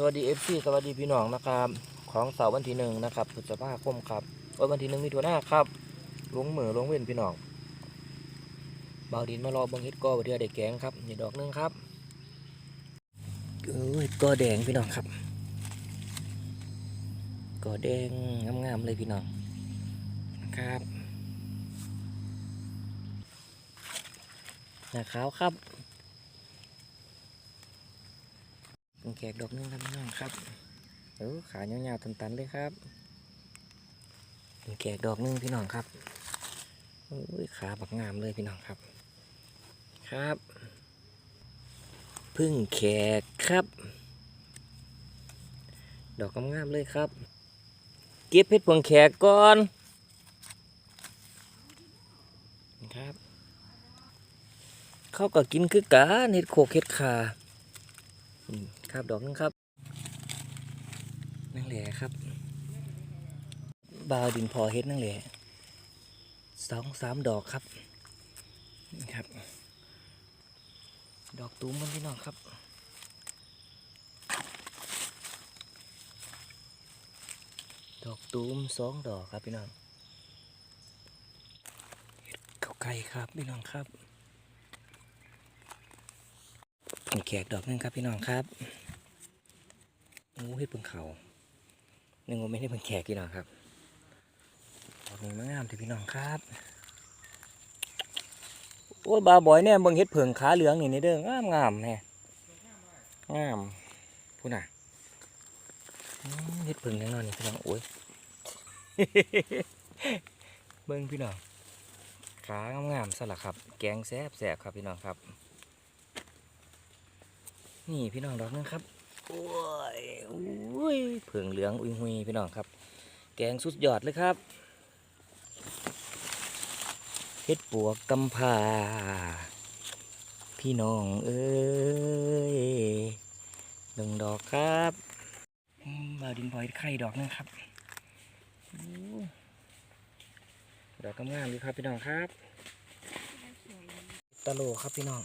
สวัสดีเอฟซีสวัสดีพี่น้องนะครับ ของเสาร์วันที่หนึ่งนะครับพฤษภาคมครับวันวันที่หนึ่งมีตัวหน้าครับลงมือลงเว้นพี่น้องเบาดินมารอบังเฮ็ดกอบ่เทื่อได้แกงครับนี่ดอกหนึงครับเออเฮ็ดกอแดงพี่น้องครับกอแดงงามๆเลยพี่น้องนะครับหน้าขาวครับ เป็นแขกดอกหนึงครับพี่น้องครับเออขายาวๆตันๆเลยครับเป็นแขกดอกหนึงพี่น้องครับโอ้ยขาบักงามเลยพี่น้องครับ ครับ พึ่งแขกครับ ดอกงามๆเลยครับ เก็บเพชรพวงแขกก่อนครับเขาก็กินคือกันเห็ดโคกเห็ดขา ครับดอกนึงครับนั่งแหล่ครับบาวดินพอเฮ็ดนั่งแหล่สองสามดอกครับนี่ครับ ดอกตูมมันพี่น้องครับดอกตูมสองดอกครับพี่น้องเฮ็ดเข้าไก่ครับพี่น้องครับ นแขกดอกนึงครับพี่น้องครับโอ้เฮ็ดเพิ่งเขาหนึ่งโมเมนต์ให้เพิ่งแขกพี่น้องครับดอกนี้มางามที่พี่น้องครับ โอ้ยบาบอยเนี่ยเบิ่งเฮ็ดเผิงขาเหลืองนี่นี่เด้องามงามแน่งามพูดน่ะเฮ็ดเผิงแน่นอนนี่พี่น้องโอ้ยเบิ่งพี่น้องขางามๆซะละครับ แกงแซ่บแซบครับพี่น้องครับ นี่พี่น้องดอกนึงครับโอ้ยอุ้ยเผิงเหลืองอุ้ยหุยพี่น้องครับ แกงสุดยอดเลยครับเฮ็ดปวกกำพาพี่น้องเอ้ยหนึ่งดอกครับมบ่าวดินพลอยไข่ดอกนึงครับดอกงามๆเลยครับพี่น้องครับตะโลครับพี่น้อง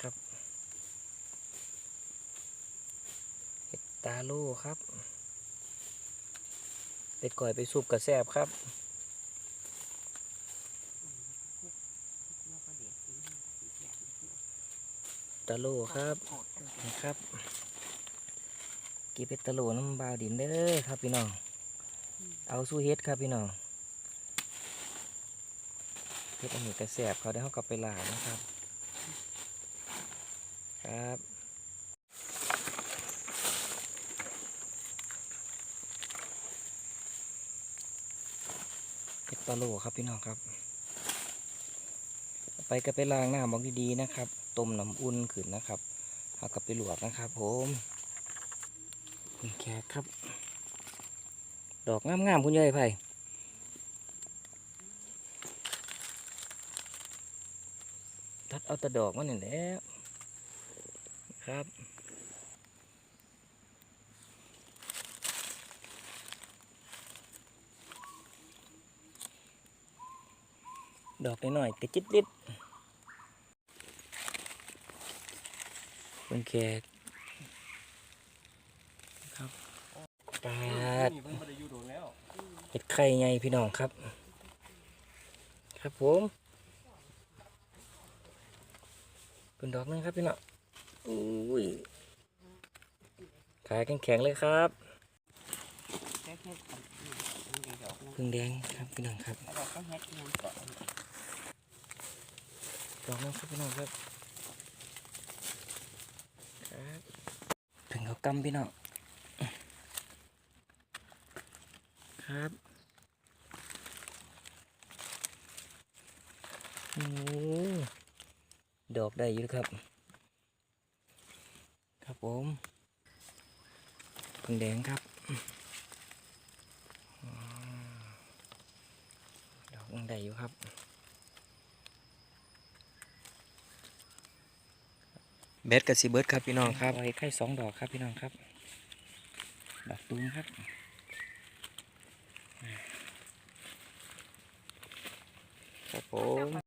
ครับ เห็ด ตาโล่ครับ เป็ดก่อยไปซุปกระแซบครับตาโล่ครับนะครับกีเป็ดตาโล่น้ำบาวดินเด้อครับพี่น้อง เอาสู้เฮ็ดครับพี่น้องเฮ็ดอันนี้กระแสบเขาได้เขากลับไปหลานะครับ ครับ เป็ดตะโลครับพี่น้องครับ ไปก็ไปล้างหน้าบอกดีๆนะครับ ต้มน้ำอุ่นขึ้นนะครับเอากลับไปหลวกนะครับ ผมคุณแขกครับ ดอกงามๆคุณยายไผ่ทัดเอาต่ดอกมันนี่แล้วครับ ดอกน้อยๆกระจิตลิดเป็นแขกครับปดเพิ่นบ่ได้อยู่โดนแล้วเห็ดไข่ไงพี่น้องครับ ครับผมเป็นดอกนึงครับพี่น้องอุ้ยขายแข็งๆเลยครับแค่แค่ทำนี่มันดีดอกนะพึ่งแดงครับพี่น้องครับ แล้วเราก็เฮ็ ดยังก่อนดอกหนึงครับพี่น้องครับครับถึงเขากำพี่น้องครับโอ้ดอกได้อยู่ครับ ครับผมพึ่งแดงครับอืมดอกยังได้อยู่ครับ เบ็ดกับซีเบิร์ดครับพี่น้องครับไอ้ไข่สองดอกครับพี่น้องครับ ดอกตูมครับครับผม